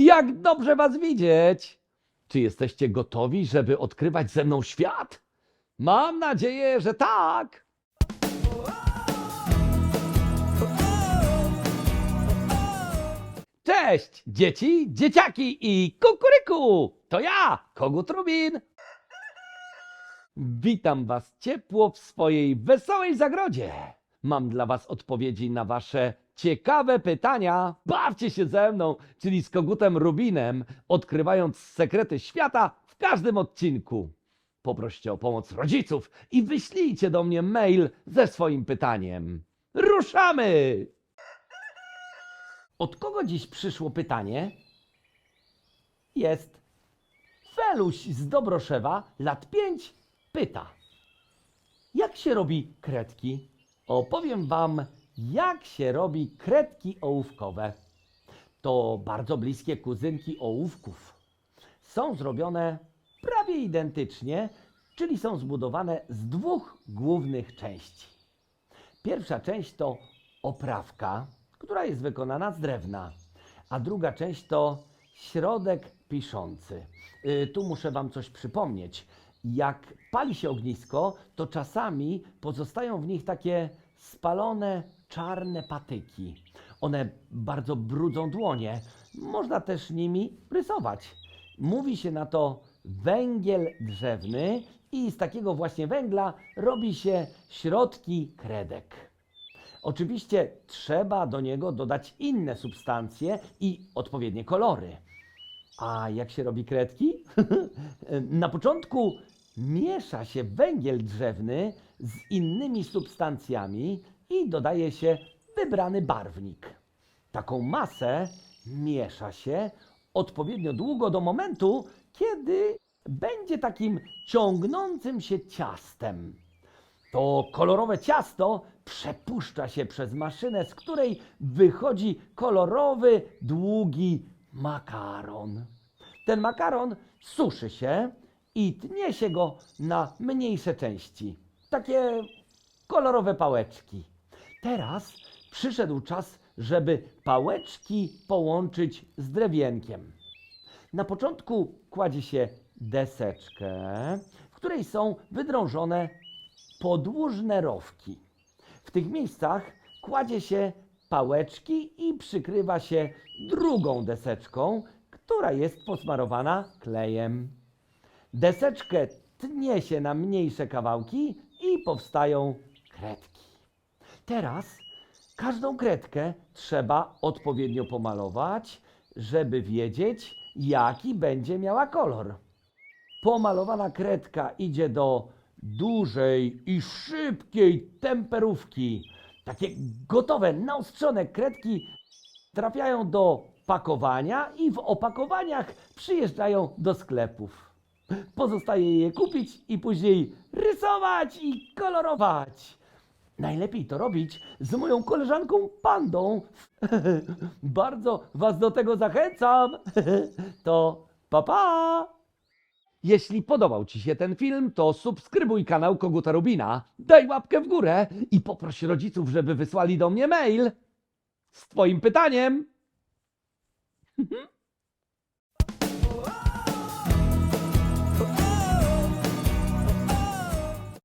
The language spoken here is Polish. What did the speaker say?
Jak dobrze Was widzieć! Czy jesteście gotowi, żeby odkrywać ze mną świat? Mam nadzieję, że tak. Cześć, dzieci, dzieciaki i kukuryku! To ja, Kogut Rubin. Witam Was ciepło w swojej wesołej zagrodzie. Mam dla Was odpowiedzi na Wasze ciekawe pytania. Bawcie się ze mną, czyli z Kogutem Rubinem, odkrywając sekrety świata w każdym odcinku. Poproście o pomoc rodziców i wyślijcie do mnie mail ze swoim pytaniem. Ruszamy! Od kogo dziś przyszło pytanie? Jest. Feluś z Dobroszewa, lat 5, pyta. Jak się robi kredki? Opowiem Wam, jak się robi kredki ołówkowe. To bardzo bliskie kuzynki ołówków. Są zrobione prawie identycznie, czyli są zbudowane z dwóch głównych części. Pierwsza część to oprawka, która jest wykonana z drewna, a druga część to środek piszący. Y, Tu muszę Wam coś przypomnieć. Jak pali się ognisko, to czasami pozostają w nich takie spalone czarne patyki. One bardzo brudzą dłonie. Można też nimi rysować. Mówi się na to węgiel drzewny i z takiego właśnie węgla robi się środki kredek. Oczywiście trzeba do niego dodać inne substancje i odpowiednie kolory. A jak się robi kredki? Na początku miesza się węgiel drzewny z innymi substancjami i dodaje się wybrany barwnik. Taką masę miesza się odpowiednio długo do momentu, kiedy będzie takim ciągnącym się ciastem. To kolorowe ciasto przepuszcza się przez maszynę, z której wychodzi kolorowy, długi makaron. Ten makaron suszy się i tnie się go na mniejsze części. Takie kolorowe pałeczki. Teraz przyszedł czas, żeby pałeczki połączyć z drewienkiem. Na początku kładzie się deseczkę, w której są wydrążone podłużne rowki. W tych miejscach kładzie się pałeczki i przykrywa się drugą deseczką, która jest posmarowana klejem. Deseczkę tnie się na mniejsze kawałki i powstają kredki. Teraz każdą kredkę trzeba odpowiednio pomalować, żeby wiedzieć, jaki będzie miała kolor. Pomalowana kredka idzie do dużej i szybkiej temperówki. Takie gotowe, naostrzone kredki trafiają do pakowania i w opakowaniach przyjeżdżają do sklepów. Pozostaje je kupić i później rysować i kolorować. Najlepiej to robić z moją koleżanką Pandą. Bardzo Was do tego zachęcam. To pa pa! Jeśli podobał Ci się ten film, to subskrybuj kanał Koguta Rubina, daj łapkę w górę i poproś rodziców, żeby wysłali do mnie mail z Twoim pytaniem.